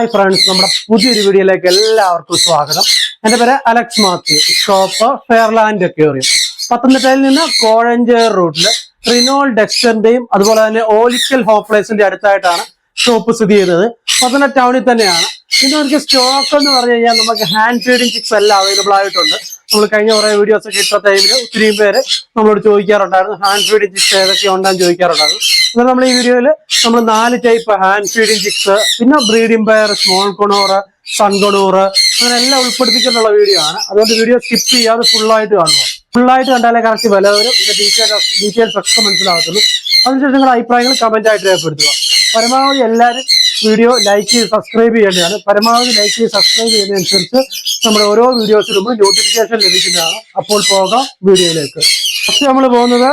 Hi friends നമ്മുടെ പുതിയൊരു വീഡിയോയിലേക്ക് എല്ലാവർക്കും സ്വാഗതം. എന്റെ പേര് Alex Mathew. Shop Fairland aquarium പത്തനംതിട്ടയിൽ നിന്ന് കോഴഞ്ചേർ റൂട്ടിൽ റിനോൾ ഡെക്സ്റ്ററിന്റെയും അതുപോലെ തന്നെ ഓലിക്കൽ ഹോപ്ലേസിന്റെ അടുത്തായിട്ടാണ് ഷോപ്പ് സ്ഥിതി ചെയ്യുന്നത്. പത്തനംതിട്ട ടൗണിൽ തന്നെയാണ്. ഇന്ന് നമുക്ക് സ്റ്റോക്ക് എന്ന് പറഞ്ഞു കഴിഞ്ഞാൽ നമുക്ക് ഹാൻഡ് ഫീഡിംഗ് ചിക്സ് എല്ലാം അവൈലബിൾ ആയിട്ടുണ്ട്. നമ്മൾ കഴിഞ്ഞ കുറെ വീഡിയോസ് ഒക്കെ ഇട്ട ടൈമിൽ ഒത്തിരി പേര് നമ്മളോട് ചോദിക്കാറുണ്ടായിരുന്നു ഹാൻഡ് ഫീഡിംഗ് ചിക്സ് ഏതൊക്കെ ഉണ്ടെന്ന് ചോദിക്കാറുണ്ടായിരുന്നു. എന്നാൽ നമ്മൾ ഈ വീഡിയോയിൽ നമ്മൾ നാല് ടൈപ്പ് ഹാൻഡ് ഫീഡിംഗ് ചിക്സ് പിന്നെ breeding pair small conure sun conure അങ്ങനെ എല്ലാം ഉൾപ്പെടുത്തിക്കൊണ്ടുള്ള വീഡിയോ ആണ്. അതുകൊണ്ട് വീഡിയോ സ്കിപ്പ് ചെയ്യാതെ ഫുൾ ആയിട്ട് കാണുക. ഫുൾ ആയിട്ട് കണ്ടാലേ കറക്റ്റ് വില വരും ഇതിന്റെ ഡീറ്റെയിൽ ഡീറ്റെയിൽസ് ഒക്കെ മനസ്സിലാകത്തുള്ളൂ. അതിനുശേഷം നിങ്ങളുടെ അഭിപ്രായങ്ങൾ കമന്റ് ആയിട്ട് രേഖപ്പെടുത്തുക. പരമാവധി എല്ലാവരും വീഡിയോ ലൈക്ക് ചെയ്ത് സബ്സ്ക്രൈബ് ചെയ്യേണ്ടതാണ്. പരമാവധി ലൈക്ക് ചെയ്ത് സബ്സ്ക്രൈബ് ചെയ്യുന്നതനുസരിച്ച് നമ്മുടെ ഓരോ വീഡിയോസ് ഇടുമ്പോൾ നോട്ടിഫിക്കേഷൻ ലഭിക്കുന്നതാണ്. അപ്പോൾ പോകാം വീഡിയോയിലേക്ക്. ഫസ്റ്റ് നമ്മൾ പോകുന്നത്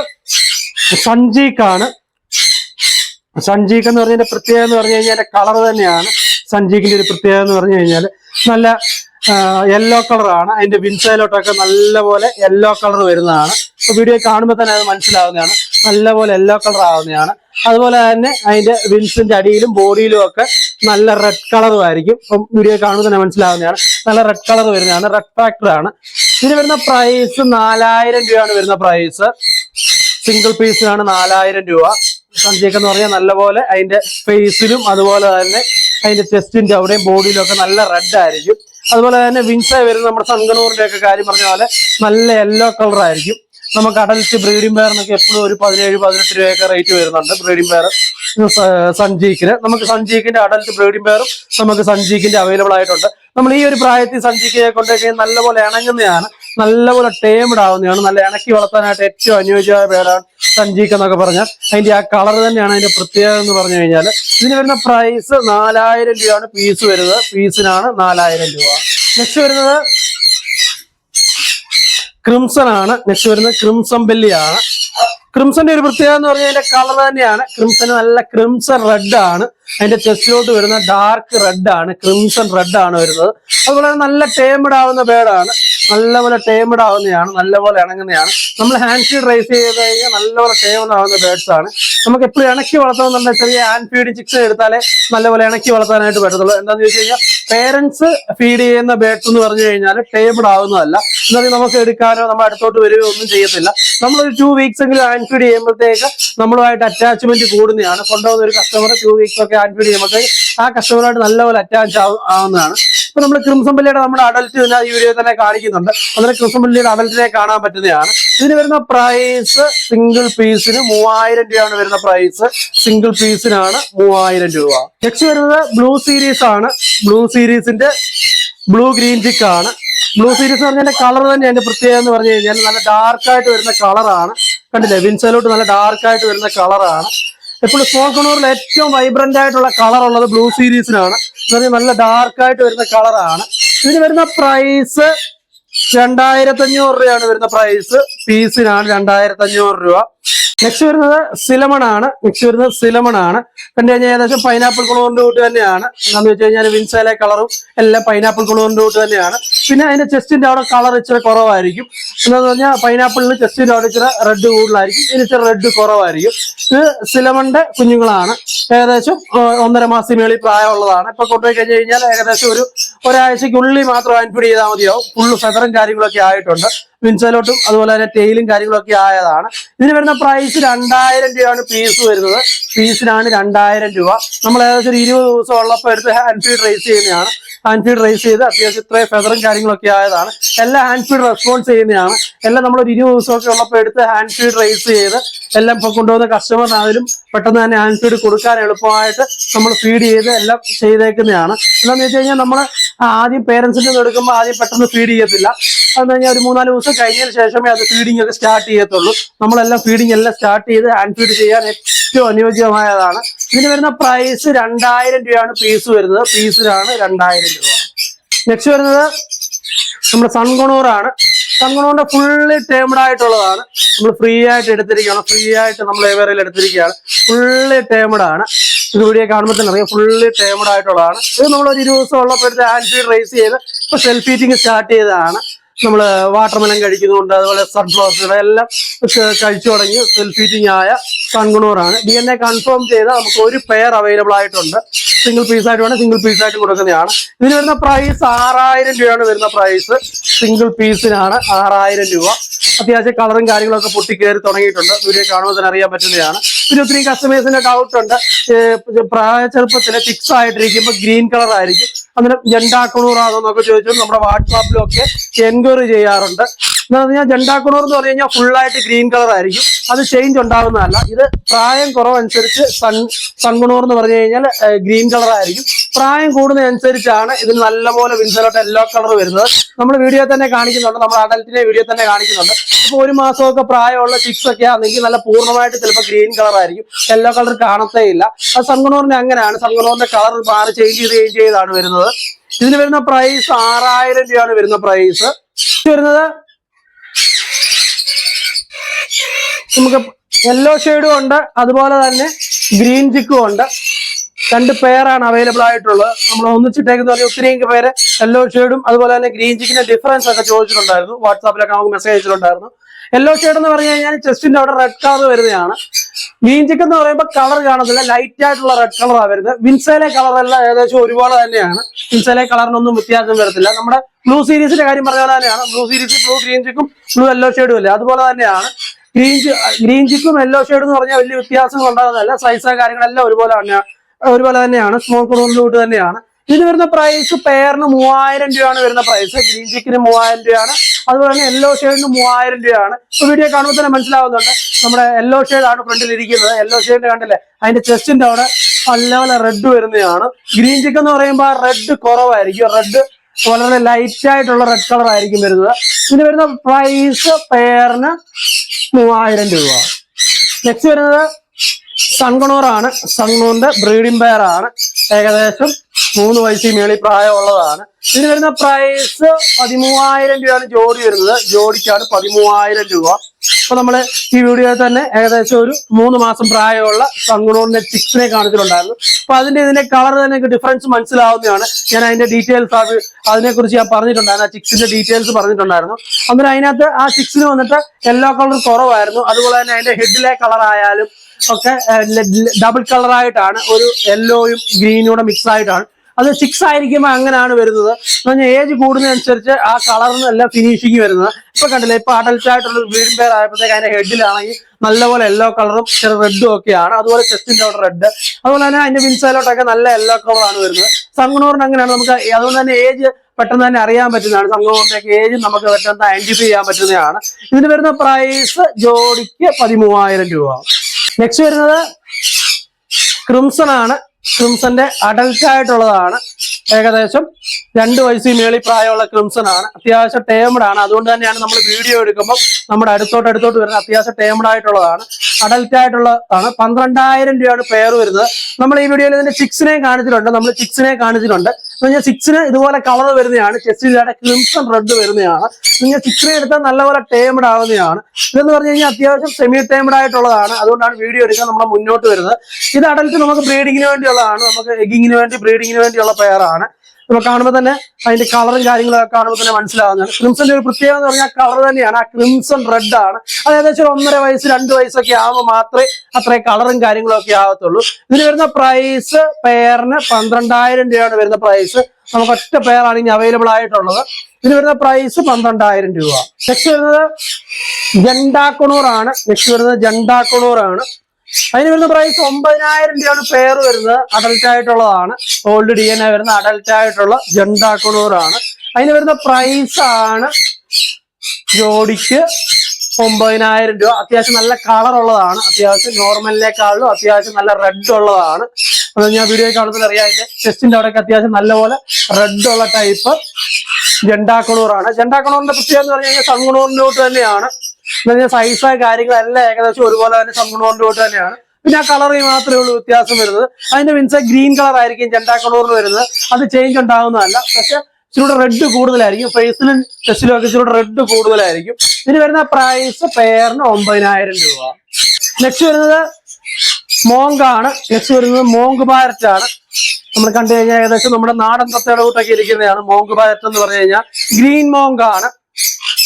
സഞ്ജീക്കാണ്. സഞ്ജീക്ക് എന്ന് പറഞ്ഞതിന്റെ പ്രത്യേകത എന്ന് പറഞ്ഞു കഴിഞ്ഞാൽ കളർ തന്നെയാണ്. സഞ്ജീക്കിന്റെ ഒരു പ്രത്യേകത എന്ന് പറഞ്ഞു കഴിഞ്ഞാൽ നല്ല യെല്ലോ കളറാണ് അതിന്റെ വിൻസൈലോട്ടൊക്കെ നല്ലപോലെ യെല്ലോ കളർ വരുന്നതാണ്. വീഡിയോ കാണുമ്പോൾ തന്നെ അത് മനസ്സിലാവുന്നതാണ്. നല്ലപോലെ യെല്ലോ കളർ ആവുന്നതാണ്. അതുപോലെ തന്നെ അതിന്റെ വിൻസിന്റെ അടിയിലും ബോഡിയിലും ഒക്കെ നല്ല റെഡ് കളറും ആയിരിക്കും. ഇപ്പം വീഡിയോ കാണുമ്പോൾ തന്നെ മനസ്സിലാവുന്നതാണ്. നല്ല റെഡ് കളർ വരുന്നതാണ്. റെഡ് ഫാക്ടർ ആണ്. ഇതിന് വരുന്ന പ്രൈസ് നാലായിരം രൂപയാണ് വരുന്ന പ്രൈസ് സിംഗിൾ പീസിനാണ് നാലായിരം രൂപ. സഞ്ജയ്ക്ക് എന്ന് പറഞ്ഞാൽ നല്ലപോലെ അതിന്റെ ഫേസിലും അതുപോലെ തന്നെ അതിന്റെ ചെസ്റ്റിന്റെ അവിടെയും ബോഡിയിലും ഒക്കെ നല്ല റെഡ് ആയിരിക്കും. അതുപോലെ തന്നെ വിൻസായി വരുന്ന നമ്മുടെ സൺഗണൂറിന്റെ ഒക്കെ കാര്യം പറഞ്ഞ പോലെ നല്ല യെല്ലോ കളർ ആയിരിക്കും. നമുക്ക് അഡൽറ്റ് ബ്രീഡിംഗ് പെയറിനൊക്കെ എപ്പോഴും ഒരു പതിനേഴ് പതിനെട്ട് രൂപയൊക്കെ റേറ്റ് വരുന്നുണ്ട് ബ്രീഡിംഗ് പെയർ സഞ്ജീക്കിന്. നമുക്ക് സഞ്ജീക്കിന്റെ അഡൽറ്റ് ബ്രീഡിംഗ് പെയറും നമുക്ക് സഞ്ജീക്കിന്റെ അവൈലബിൾ ആയിട്ടുണ്ട്. നമ്മൾ ഈ ഒരു പ്രായത്തിൽ സഞ്ജീക്കിനെ കൊണ്ടുപോയി നല്ലപോലെ ഇണങ്ങുന്നതാണ് നല്ലപോലെ ടേംഡ് ആവുന്നതാണ്. നല്ല ഇണക്കി വളർത്താനായിട്ട് ഏറ്റവും അനുയോജ്യമായ പേരാണ് സഞ്ജീക്ക് എന്നൊക്കെ പറഞ്ഞാൽ. അതിന്റെ ആ കളർ തന്നെയാണ് അതിന്റെ പ്രത്യേകത എന്ന് പറഞ്ഞു കഴിഞ്ഞാൽ ഇതിന് വരുന്ന പ്രൈസ് നാലായിരം രൂപയാണ്. പീസ് വരുന്നത്. പീസിനാണ് നാലായിരം രൂപ. നെക്സ്റ്റ് വരുന്നത് ക്രിംസൺ ആണ് നെക്സ്റ്റ് വരുന്നത് ക്രിംസൺ ബെല്ലിയാണ്. ക്രിംസന്റെ ഒരു പ്രത്യേകത എന്ന് പറഞ്ഞാൽ അതിന്റെ കളർ തന്നെയാണ്. ക്രിംസൺ നല്ല ക്രിംസൺ റെഡ് ആണ്. അതിന്റെ ചെസ്റ്റിലോട്ട് വരുന്ന ഡാർക്ക് റെഡ് ആണ്. ക്രിംസൺ റെഡ് ആണ് വരുന്നത്. അതുപോലെ നല്ല ടേമഡ് ആവുന്ന ബേഡാണ് നല്ലപോലെ ടേമഡ് ആവുന്നതാണ് നല്ലപോലെ ഇണങ്ങുന്നതാണ് നമ്മൾ ഹാൻഡ് ഫീഡ് റൈസ് ചെയ്ത് കഴിഞ്ഞാൽ നല്ലപോലെ ടേമഡ് ആവുന്ന ബേഡ്സ് ആണ്. നമുക്ക് എപ്പോഴും ഇണക്കി വളർത്തണം എന്നുണ്ടെങ്കിൽ ചെറിയ ഹാൻഡ് ഫീഡ് ചിക്സ് എടുത്താലേ നല്ലപോലെ ഇണക്കി വളർത്താനായിട്ട് പറ്റത്തുള്ളൂ. എന്താണെന്ന് ചോദിച്ചു കഴിഞ്ഞാൽ പേരൻസ് ഫീഡ് ചെയ്യുന്ന ബേഡ്സ് എന്ന് പറഞ്ഞു കഴിഞ്ഞാൽ ടേബിൾ ആവുന്നതല്ല. എന്നാൽ നമുക്ക് എടുക്കാനോ നമ്മൾ അടുത്തോട്ട് വരികയോ ഒന്നും ചെയ്യത്തില്ല. നമ്മളൊരു ടു വീക്സ് എങ്കിലും ഹാൻഡ് ഫീഡ് ചെയ്യുമ്പോഴത്തേക്ക് നമ്മളുമായിട്ട് അറ്റാച്ച്മെന്റ് കൂടുന്നതാണ്. കൊണ്ടുപോകുന്ന ഒരു കസ്റ്റമർ ടു വീക്സ് ഒക്കെ ഹാൻഡ് ഫീഡ് ചെയ്യുമ്പോഴത്തേക്ക് ആ കസ്റ്റമറുമായിട്ട് നല്ലപോലെ അറ്റാച്ച് ആവുന്നതാണ്. ഇപ്പൊ നമ്മൾ ക്രിംസംബല്ലിയുടെ നമ്മുടെ അഡൽറ്റ് തന്നെ ഈ വീഡിയോ തന്നെ കാണിക്കുന്നുണ്ട്. അതിന് ക്രിംസംബല്ലിയുടെ അഡൽറ്റിനെ കാണാൻ പറ്റുന്നതാണ്. ഇതിന് വരുന്ന പ്രൈസ് സിംഗിൾ പീസിന് മൂവായിരം രൂപയാണ് വരുന്ന പ്രൈസ് സിംഗിൾ പീസിനാണ് മൂവായിരം രൂപ. നെക്സ്റ്റ് വരുന്നത് ബ്ലൂ സീരീസ് ആണ്. ബ്ലൂ സീരീസിന്റെ ബ്ലൂ ഗ്രീൻ ടിക്ക് ആണ്. ബ്ലൂ സീരീസ് എന്ന് പറഞ്ഞാൽ കളർ തന്നെ അതിന്റെ പ്രത്യേകത എന്ന് പറഞ്ഞു കഴിഞ്ഞാൽ നല്ല ഡാർക്ക് ആയിട്ട് വരുന്ന കളറാണ് കണ്ടില്ലേ? വിൻസലോട്ട് നല്ല ഡാർക്ക് ആയിട്ട് വരുന്ന കളറാണ് എപ്പോഴും സ്മോൾ ഏറ്റവും വൈബ്രന്റ് ആയിട്ടുള്ള കളർ ഉള്ളത് ബ്ലൂ സീരീസിനാണ് നല്ല ഡാർക്ക് ആയിട്ട് വരുന്ന കളറാണ് ഇതിന് വരുന്ന പ്രൈസ് രണ്ടായിരത്തി അഞ്ഞൂറ് രൂപയാണ് വരുന്ന പ്രൈസ് പീസിനാണ് രണ്ടായിരത്തി അഞ്ഞൂറ് രൂപ. നെക്സ്റ്റ് വരുന്നത് സിലമൺ ആണ്. നെക്സ്റ്റ് വരുന്നത് സിലമൺ ആണ്. കണ്ടു കഴിഞ്ഞാൽ ഏകദേശം പൈനാപ്പിൾ കുളൂറിന്റെ കൂട്ട് തന്നെയാണ്. എന്താണെന്ന് വെച്ച് കഴിഞ്ഞാൽ വിൻസാലെ കളറും എല്ലാം പൈനാപ്പിൾ കുളൂറിന്റെ കൂട്ട് തന്നെയാണ്. പിന്നെ അതിന്റെ ചെസ്റ്റിന്റെ അവിടെ കളർ ഇച്ചിരി കുറവായിരിക്കും. എന്താന്ന് പറഞ്ഞാൽ പൈനാപ്പിളിന് ചെസ്റ്റിന്റെ അവിടെ ഇച്ചിരി റെഡ് കൂടുതലായിരിക്കും. ഇതിന് ഇച്ചിരി റെഡ് കുറവായിരിക്കും. ഇത് സിലമന്റെ കുഞ്ഞുങ്ങളാണ്. ഏകദേശം ഒന്നര മാസം മേളിൽ പ്രായമുള്ളതാണ്. ഇപ്പൊ കൊണ്ടുപോയി കഴിഞ്ഞ് കഴിഞ്ഞാൽ ഏകദേശം ഒരു ഒരാഴ്ചക്കുള്ളിൽ മാത്രം ആൻഫീഡ് ചെയ്താൽ മതിയാവും. ഫുള്ള് ഫെദറും കാര്യങ്ങളൊക്കെ ആയിട്ടുണ്ട്. വിൻസലോട്ടും അതുപോലെ തന്നെ ടെയിലും കാര്യങ്ങളൊക്കെ ആയതാണ്. ഇതിന് വരുന്ന പ്രൈസ് രണ്ടായിരം രൂപയാണ് പീസ് വരുന്നത്. പീസിനാണ് രണ്ടായിരം രൂപ. നമ്മൾ ഏകദേശം ഒരു ഇരുപത് ദിവസം ഉള്ളപ്പോൾ എടുത്ത് ഹാൻഡ് ഫീഡ് റേസ് ചെയ്യുന്നതാണ്. ഹാൻഡ് ഫീഡ് റേസ് ചെയ്ത് അത്യാവശ്യം ഇത്രയും ഫെദറും കാര്യങ്ങളൊക്കെ ആയതാണ്. എല്ലാം ഹാൻഡ് ഫീഡ് റെസ്പോൺസ് ചെയ്യുന്നതാണ്. എല്ലാം നമ്മൾ ഒരു ഇരുപത് ദിവസമൊക്കെ ഉള്ളപ്പോൾ എടുത്ത് ഹാൻഡ് ഫീഡ് റേസ് ചെയ്ത് എല്ലാം ഇപ്പൊ കൊണ്ടുപോകുന്ന കസ്റ്റമറിനായാലും പെട്ടെന്ന് തന്നെ ഹാൻഡ് ഫീഡ് കൊടുക്കാൻ എളുപ്പമായിട്ട് നമ്മൾ ഫീഡ് ചെയ്ത് എല്ലാം ചെയ്തേക്കുന്നതാണ്. എന്താണെന്ന് വെച്ച് കഴിഞ്ഞാൽ നമ്മൾ ആദ്യം പേരൻസിന്റെ എടുക്കുമ്പോൾ ആദ്യം പെട്ടെന്ന് ഫീഡ് ചെയ്യത്തില്ല. അതെന്ന് കഴിഞ്ഞാൽ ഒരു മൂന്നാൽ ദിവസം കഴിഞ്ഞതിന് ശേഷമേ അത് ഫീഡിംഗ് ഒക്കെ സ്റ്റാർട്ട് ചെയ്യത്തുള്ളൂ. നമ്മളെല്ലാം ഫീഡിംഗ് എല്ലാം സ്റ്റാർട്ട് ചെയ്ത് ഹാൻഡ് ഫീഡ് ചെയ്യാൻ ഏറ്റവും അനുയോജ്യമായതാണ്. ഇതിന് വരുന്ന പ്രൈസ് രണ്ടായിരം രൂപയാണ് പീസ് വരുന്നത്. പീസിനാണ് രണ്ടായിരം രൂപ. നെക്സ്റ്റ് വരുന്നത് നമ്മുടെ സൺകുണൂറാണ് സൺകുണൂറിന്റെ ഫുള്ള് ടേംഡ് ആയിട്ടുള്ളതാണ്. നമ്മൾ ഫ്രീ ആയിട്ട് എടുത്തിരിക്കുകയാണ്. ഫ്രീ ആയിട്ട് നമ്മൾ ഏവറിൽ എടുത്തിരിക്കുകയാണ്. ഫുള്ള് ടേംഡ് ആണ്. ഇത് വീഡിയോ കാണുമ്പോൾ തന്നെ അറിയാം. ഫുള്ള് ടേംഡ് ആയിട്ടുള്ളതാണ്. ഇത് നമ്മൾ ഒരു ദിവസം ഉള്ളപ്പോഴത്തെ ഹാൻഡ് ഫീഡ് റേസ് ചെയ്ത് ഇപ്പൊ സെൽഫ് ഈറ്റിംഗ് സ്റ്റാർട്ട് ചെയ്തതാണ്. നമ്മൾ വാട്ടർമെലൻ കഴിക്കുന്നുണ്ട് അതുപോലെ സൺഫ്ലവർ എല്ലാം കഴിച്ചു തുടങ്ങി സെൽഫ് ഈറ്റിംഗ് ആയ കൺകുണൂറാണ് ഡി എൻ എ കൺഫേം ചെയ്ത് നമുക്ക് ഒരു പെയർ അവൈലബിൾ ആയിട്ടുണ്ട്. സിംഗിൾ പീസ് ആയിട്ട് വേണം സിംഗിൾ പീസ് ആയിട്ട് കൊടുക്കുന്നതാണ്. ഇതിന് വരുന്ന പ്രൈസ് ആറായിരം രൂപയാണ് വരുന്ന പ്രൈസ് സിംഗിൾ പീസിനാണ് ആറായിരം രൂപ. അത്യാവശ്യം കളറും കാര്യങ്ങളൊക്കെ പൊട്ടിക്കയറി തുടങ്ങിയിട്ടുണ്ട്. വീഡിയോ കാണുമ്പോൾ തന്നെ അറിയാൻ പറ്റുന്നതാണ്. പിന്നെ ഒത്തിരി കസ്റ്റമേഴ്സിന്റെ ഡൗട്ട് ഉണ്ട്. പ്രായ ചെറുപ്പത്തിൽ ഫിക്സ് ആയിട്ടിരിക്കുമ്പോൾ ഗ്രീൻ കളർ ആയിരിക്കും. അന്നേരം ജണ്ടാക്കുണൂറാണോ എന്നൊക്കെ ചോദിച്ചു നമ്മുടെ വാട്സാപ്പിലും ഒക്കെ എൻക്വയറി ചെയ്യാറുണ്ട്. എന്ന് പറഞ്ഞാൽ ജണ്ടാക്കുണൂർ എന്ന് പറഞ്ഞു കഴിഞ്ഞാൽ ഫുള്ളായിട്ട് ഗ്രീൻ കളർ ആയിരിക്കും. അത് ചേഞ്ച് ഉണ്ടാകുന്നതല്ല ഇത് പ്രായം കുറവനുസരിച്ച് സൺ സൺകുണൂർ എന്ന് പറഞ്ഞു കഴിഞ്ഞാൽ ഗ്രീൻ കളർ ആയിരിക്കും. പ്രായം കൂടുന്നതനുസരിച്ചാണ് ഇതിന് നല്ലപോലെ വിൻസലോട്ട് യെല്ലോ കളർ വരുന്നത്. നമ്മൾ വീഡിയോ തന്നെ കാണിക്കുന്നുണ്ട്. നമ്മൾ അഡൽറ്റിനെ വീഡിയോ തന്നെ കാണിക്കുന്നുണ്ട്. അപ്പോൾ ഒരു മാസമൊക്കെ പ്രായമുള്ള ചിക്സ് ഒക്കെ ആണെങ്കിൽ നല്ല പൂർണമായിട്ട് ചിലപ്പോൾ ഗ്രീൻ കളർ ആയിരിക്കും. യെല്ലോ കളർ കാണത്തേ ഇല്ല. അത് സൺകുണൂറിന് അങ്ങനെയാണ്. സൺകുണൂറിന്റെ കളർ മാറി ചേഞ്ച് ചെയ്ത് ചേഞ്ച് ചെയ്താണ് വരുന്നത്. ഇതിന് വരുന്ന പ്രൈസ് ആറായിരം രൂപയാണ് വരുന്ന പ്രൈസ് വരുന്നത് നമുക്ക് യെല്ലോ ഷെയ്ഡും ഉണ്ട്. അതുപോലെ തന്നെ ഗ്രീൻ ചിക്കും ഉണ്ട്. രണ്ട് പെയറാണ് അവൈലബിൾ ആയിട്ടുള്ളത്. നമ്മൾ ഒന്നിച്ചിട്ടേക്കെന്ന് പറഞ്ഞാൽ ഒത്തിരി പേര് യെല്ലോ ഷെയ്ഡും അതുപോലെ തന്നെ ഗ്രീൻ ചിക്കിന്റെ ഡിഫറൻസ് ഒക്കെ ചോദിച്ചിട്ടുണ്ടായിരുന്നു. വാട്സാപ്പിലൊക്കെ നമുക്ക് മെസ്സേജ് അയച്ചിട്ടുണ്ടായിരുന്നു. യെല്ലോ ഷെയ്ഡ് എന്ന് പറഞ്ഞു കഴിഞ്ഞാൽ ചെസ്റ്റിന്റെ അവിടെ റെഡ് കളർ വരുന്നതാണ്. ഗ്രീൻ ചിക്ക് എന്ന് പറയുമ്പോൾ കളർ കാണത്തില്ല. ലൈറ്റ് ആയിട്ടുള്ള റെഡ് കളറാണ് വരുന്നത്. വിൻസയിലെ കളർ എല്ലാം ഏകദേശം ഒരുപോലെ തന്നെയാണ്. വിൻസയിലെ കളറിനൊന്നും വ്യത്യാസം വരത്തില്ല. നമ്മുടെ ബ്ലൂ സീരീസിന്റെ കാര്യം പറഞ്ഞ പോലെ തന്നെയാണ്. ബ്ലൂ സീരീസ് ബ്ലൂ ഗ്രീൻ ചിക്കും ബ്ലൂ യെല്ലോ ഷെയ്ഡും അല്ലേ? അതുപോലെ തന്നെയാണ്. ഗ്രീൻ ഗ്രീൻ ചിക്കും യെല്ലോ ഷെയ്ഡ് എന്ന് പറഞ്ഞാൽ വലിയ വ്യത്യാസങ്ങൾ ഉണ്ടാകുന്നതല്ല സൈസ് കാര്യങ്ങളെല്ലാം ഒരുപോലെ തന്നെയാണ് ഒരുപോലെ തന്നെയാണ്. സ്മോൾ കുറവിലോട്ട് തന്നെയാണ്. ഇതിന് വരുന്ന പ്രൈസ് പെയറിന് മൂവായിരം രൂപയാണ് വരുന്ന പ്രൈസ് ഗ്രീൻ ചിക്കിന് മൂവായിരം രൂപയാണ്. അതുപോലെ തന്നെ യെല്ലോ ഷെയ്ഡിന് മൂവായിരം രൂപയാണ്. ഇപ്പൊ വീഡിയോ കാണുമ്പോൾ തന്നെ മനസ്സിലാവുന്നുണ്ട്. നമ്മുടെ യെല്ലോ ഷെയ്ഡാണ് ഫ്രണ്ടിൽ ഇരിക്കുന്നത്. യെല്ലോ ഷെയ്ഡ് കണ്ടില്ലേ? അതിന്റെ ചെസ്റ്റിന്റെ അവിടെ പല റെഡ് വരുന്നതാണ്. ഗ്രീൻ ചിക്ക് എന്ന് പറയുമ്പോൾ റെഡ് കുറവായിരിക്കും. റെഡ് വളരെ ലൈറ്റ് ആയിട്ടുള്ള റെഡ് കളർ ആയിരിക്കും വരുന്നത്. ഇതിന് വരുന്ന പ്രൈസ് പെയറിന് മൂവായിരം രൂപ. നെക്സ്റ്റ് വരുന്നത് സങ്കണൂറാണ് സൺകണൂറിന്റെ ബ്രീഡിംഗ് പെയർ ആണ്. ഏകദേശം മൂന്ന് വയസ്സിൽ മേളിൽ പ്രായമുള്ളതാണ്. ഇതിന് വരുന്ന പ്രൈസ് പതിമൂവായിരം രൂപയാണ് ജോഡി വരുന്നത്. ജോഡിക്കാണ് പതിമൂവായിരം രൂപ. അപ്പൊ നമ്മൾ ഈ വീഡിയോ തന്നെ ഏകദേശം ഒരു മൂന്ന് മാസം പ്രായമുള്ള സങ്കുണൂറിന്റെ ചിക്സിനെ കാണിച്ചിട്ടുണ്ടായിരുന്നു. അപ്പൊ അതിന്റെ ഇതിന്റെ കളർ തന്നെ ഡിഫറൻസ് മനസ്സിലാവുന്നതാണ്. ഞാൻ അതിന്റെ ഡീറ്റെയിൽസ് അത് അതിനെ കുറിച്ച് ഞാൻ പറഞ്ഞിട്ടുണ്ടായിരുന്നു. ആ ചിക്സിന്റെ ഡീറ്റെയിൽസ് പറഞ്ഞിട്ടുണ്ടായിരുന്നു. അന്നേരം അതിനകത്ത് ആ ചിക്സിന് വന്നിട്ട് യെല്ലോ കളർ കുറവായിരുന്നു. അതുപോലെ തന്നെ അതിന്റെ ഹെഡിലെ കളർ ആയാലും ഒക്കെ ഡബിൾ കളറായിട്ടാണ് ഒരു യെല്ലോയും ഗ്രീനും കൂടെ മിക്സ് ആയിട്ടാണ് അത് സിക്സ് ആയിരിക്കുമ്പോൾ അങ്ങനെയാണ് വരുന്നത്. എന്ന് പറഞ്ഞാൽ ഏജ് കൂടുന്നതനുസരിച്ച് ആ കളറിനെല്ലാം ഫിനിഷിങ് വരുന്നത്. ഇപ്പൊ കണ്ടില്ലേ ഇപ്പൊ അഡൽറ്റ് ആയിട്ടുള്ള ഗ്രീൻ പെയർ ആയപ്പോഴത്തേക്ക് അതിന്റെ ഹെഡിലാണെങ്കിൽ നല്ലപോലെ യെല്ലോ കളറും ചെറു റെഡും ഒക്കെയാണ് അതുപോലെ ചെസ്റ്റിന്റെ അവിടെ റെഡ് അതുപോലെ തന്നെ അതിന്റെ വിൻസൈലോട്ടൊക്കെ നല്ല യെല്ലോ കളറാണ് വരുന്നത്. സംഗണൂറിന് അങ്ങനെയാണ് നമുക്ക് അതുകൊണ്ട് തന്നെ ഏജ് പെട്ടെന്ന് തന്നെ അറിയാൻ പറ്റുന്നതാണ്. സൺകുണൂറിന്റെ ഏജ് നമുക്ക് പെട്ടെന്ന് ഐഡന്റിഫൈ ചെയ്യാൻ പറ്റുന്നതാണ്. ഇതിന് വരുന്ന പ്രൈസ് ജോഡിക്ക് പതിമൂവായിരം രൂപ. നെക്സ്റ്റ് വരുന്നത് ക്രിംസൺ ആണ്. ക്രിംസന്റെ അഡൽറ്റ് ആയിട്ടുള്ളതാണ് ഏകദേശം രണ്ട് വയസ്സിൽ മേളി പ്രായമുള്ള ക്രിംസൺ ആണ് അത്യാവശ്യം ടേമഡ് ആണ്. അതുകൊണ്ട് തന്നെയാണ് നമ്മൾ വീഡിയോ എടുക്കുമ്പോൾ നമ്മുടെ അടുത്തോട്ട് അടുത്തോട്ട് വരുന്നത് അത്യാവശ്യം ടേമഡ് ആയിട്ടുള്ളതാണ്. അഡൽറ്റ് ആയിട്ടുള്ളതാണ് പന്ത്രണ്ടായിരം രൂപയാണ് പെയർ വരുന്നത്. നമ്മൾ ഈ വീഡിയോയിൽ ഇതിന്റെ ചിക്സിനെ കാണിച്ചിട്ടുണ്ട്. നമ്മൾ ചിക്സിനെ കാണിച്ചിട്ടുണ്ട്. പറഞ്ഞാൽ സിക്സിന് ഇതുപോലെ കളർ വരുന്നതാണ്. ചെസ്റ്റിലൂടെ ക്രിംസൺ റെഡ് വരുന്നതാണ്. നിങ്ങൾ സിക്സിനെ എടുത്താൽ നല്ലപോലെ ടേമഡ് ആവുന്നതാണ്. ഇതെന്ന് പറഞ്ഞു കഴിഞ്ഞാൽ അത്യാവശ്യം സെമി ടേമഡ് ആയിട്ടുള്ളതാണ്. അതുകൊണ്ടാണ് വീഡിയോ എടുക്കാൻ നമ്മൾ മുന്നോട്ട് വരുന്നത്. ഇത് അടൽറ്റ് നമുക്ക് ബ്രീഡിങ്ങിന് വേണ്ടിയുള്ളതാണ്. നമുക്ക് എഗിങ്ങിന് വേണ്ടി ബ്രീഡിങ്ങിന് വേണ്ടിയുള്ള പെയറാണ് നമ്മൾ കാണുമ്പോൾ തന്നെ അതിന്റെ കളറും കാര്യങ്ങളൊക്കെ കാണുമ്പോൾ തന്നെ മനസ്സിലാവുന്നതാണ്. ക്രിംസന്റെ ഒരു പ്രത്യേകത എന്ന് പറഞ്ഞാൽ കളർ തന്നെയാണ്. ആ ക്രിംസൺ റെഡ് ആണ്. അത് ഏകദേശം ഒന്നര വയസ്സ് രണ്ട് വയസ്സൊക്കെ ആകുമ്പോൾ മാത്രമേ അത്രയും കളറും കാര്യങ്ങളും ഒക്കെ ആവത്തുള്ളൂ. ഇതിന് വരുന്ന പ്രൈസ് പെയറിന് പന്ത്രണ്ടായിരം രൂപയാണ് വരുന്ന പ്രൈസ് നമുക്ക് ഒറ്റ പെയറാണ് ഇനി അവൈലബിൾ ആയിട്ടുള്ളത്. ഇതിന് വരുന്ന പ്രൈസ് പന്ത്രണ്ടായിരം രൂപ. നെക്സ്റ്റ് വരുന്നത് ജണ്ടാക്കുണൂറാണ് നെക്സ്റ്റ് വരുന്നത് ജണ്ടാക്കുണൂറാണ് അതിന് വരുന്ന പ്രൈസ് ഒമ്പതിനായിരം രൂപയാണ് പെയർ വരുന്നത്. അഡൽറ്റ് ആയിട്ടുള്ളതാണ്. ഓൾഡ് ഡി എൻ എ വരുന്ന അഡൽറ്റ് ആയിട്ടുള്ള ജണ്ടാക്കുണൂറാണ് അതിന് വരുന്ന പ്രൈസ് ആണ് ജോഡിക്ക് ഒമ്പതിനായിരം രൂപ. അത്യാവശ്യം നല്ല കളർ ഉള്ളതാണ്. അത്യാവശ്യം നോർമലിനേക്കാളും അത്യാവശ്യം നല്ല റെഡ് ഉള്ളതാണ്. അത് ഞാൻ വീഡിയോ കാണുന്നത് അറിയാം. അതിന്റെ ചെസ്റ്റിന്റെ അവിടെയൊക്കെ അത്യാവശ്യം നല്ലപോലെ റെഡ് ഉള്ള ടൈപ്പ് ജണ്ടാക്കുണൂറാണ് ജണ്ടാക്കുണൂറിന്റെ പ്രത്യേകത എന്ന് പറഞ്ഞു കഴിഞ്ഞാൽ സൺകുണൂറിനോട്ട് തന്നെയാണ്. സൈസ് കാര്യങ്ങളെല്ലാം ഏകദേശം ഒരുപോലെ തന്നെ സൺകുണൂറിനോട്ട് തന്നെയാണ്. പിന്നെ ആ കളറിൽ മാത്രമേ ഉള്ളൂ വ്യത്യാസം വരുന്നത്. അതിന്റെ മീൻസ് ഗ്രീൻ കളർ ആയിരിക്കും ജണ്ടാക്കുണൂറിന് വരുന്നത്. അത് ചേഞ്ച് ഉണ്ടാകുന്നതല്ല പക്ഷെ ഇച്ചിരൂടെ റെഡ് കൂടുതലായിരിക്കും. ഫേസിലും ചെസ്റ്റിലും ഒക്കെ ഇച്ചിരൂടെ റെഡ് കൂടുതലായിരിക്കും. ഇതിന് വരുന്ന പ്രൈസ് പെയറിന് ഒമ്പതിനായിരം രൂപ. നെക്സ്റ്റ് വരുന്നത് മോങ്ക് ആണ്. നെക്സ്റ്റ് വരുന്നത് മോങ്ക് പാരറ്റ് ആണ്. നമ്മൾ കണ്ടു കഴിഞ്ഞാൽ ഏകദേശം നമ്മുടെ നാടൻ തത്തയുടെ കൂട്ടൊക്കെ ഇരിക്കുന്നതാണ് മോങ്ക് പാരറ്റ് എന്ന് പറഞ്ഞു കഴിഞ്ഞാൽ. ഗ്രീൻ മോങ്ക് ആണ്.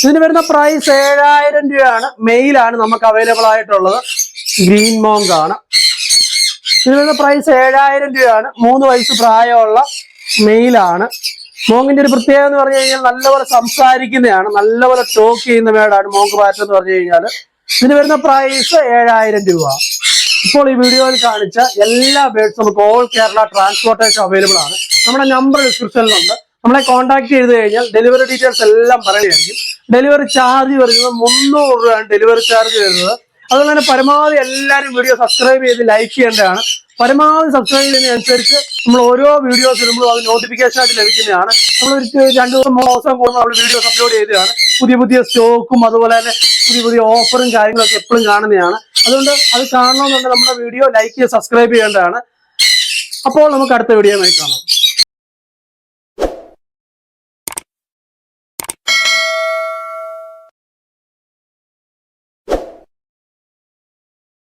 ഇതിന് വരുന്ന പ്രൈസ് ഏഴായിരം രൂപയാണ്. മെയിലാണ് നമുക്ക് അവൈലബിൾ ആയിട്ടുള്ളത്. ഗ്രീൻ മോങ്ക് ആണ്. ഇതിന് വരുന്ന പ്രൈസ് ഏഴായിരം രൂപയാണ്. മൂന്ന് വയസ്സ് പ്രായമുള്ള മെയിലാണ് മോങ്ങിന്റെ ഒരു പ്രത്യേകത എന്ന് പറഞ്ഞു കഴിഞ്ഞാൽ നല്ലപോലെ സംസാരിക്കുന്നതാണ് നല്ലപോലെ ടോക്ക് ചെയ്യുന്ന മേടാണ് മോങ്ക് പാറ്റ് എന്ന് പറഞ്ഞു കഴിഞ്ഞാൽ ഇതിന് വരുന്ന പ്രൈസ് ഏഴായിരം രൂപ. ഇപ്പോൾ ഈ വീഡിയോയിൽ കാണിച്ച എല്ലാ ബേഡ്സും നമുക്ക് ഓൾ കേരള ട്രാൻസ്പോർട്ടേഷൻ അവൈലബിൾ ആണ്. നമ്മുടെ നമ്പർ ഡിസ്ക്രിപ്ഷനിലുണ്ട് നമ്മളെ കോൺടാക്ട് ചെയ്ത് കഴിഞ്ഞാൽ ഡെലിവറി ഡീറ്റെയിൽസ് എല്ലാം പറയുകയായിരിക്കും ഡെലിവറി ചാർജ് വരുന്നത് മുന്നൂറ് രൂപയാണ് ഡെലിവറി ചാർജ് വരുന്നത്. അതുപോലെ തന്നെ പരമാവധി എല്ലാവരും വീഡിയോ സബ്സ്ക്രൈബ് ചെയ്ത് ലൈക്ക് ചെയ്യേണ്ടതാണ്. പരമാവധി സബ്സ്ക്രൈബ് ചെയ്യുന്നതിനനുസരിച്ച് നമ്മൾ ഓരോ വീഡിയോസ് ഇടുമ്പോഴും അത് നോട്ടിഫിക്കേഷൻ ആയിട്ട് ലഭിക്കുന്നതാണ്. നമ്മൾ ഒരു രണ്ട് ദിവസം മൂന്ന് ദിവസം കൂടുമ്പോൾ നമ്മൾ വീഡിയോസ് അപ്ലോഡ് ചെയ്തതാണ്. പുതിയ പുതിയ സ്റ്റോക്കും അതുപോലെ തന്നെ പുതിയ പുതിയ ഓഫറും കാര്യങ്ങളൊക്കെ എപ്പോഴും കാണുന്നതാണ്. അതുകൊണ്ട് അത് കാണണമെന്നുണ്ടെങ്കിൽ നമ്മുടെ വീഡിയോ ലൈക്ക് ചെയ്ത് സബ്സ്ക്രൈബ് ചെയ്യേണ്ടതാണ്. അപ്പോൾ നമുക്ക് അടുത്ത വീഡിയോ കാണാം.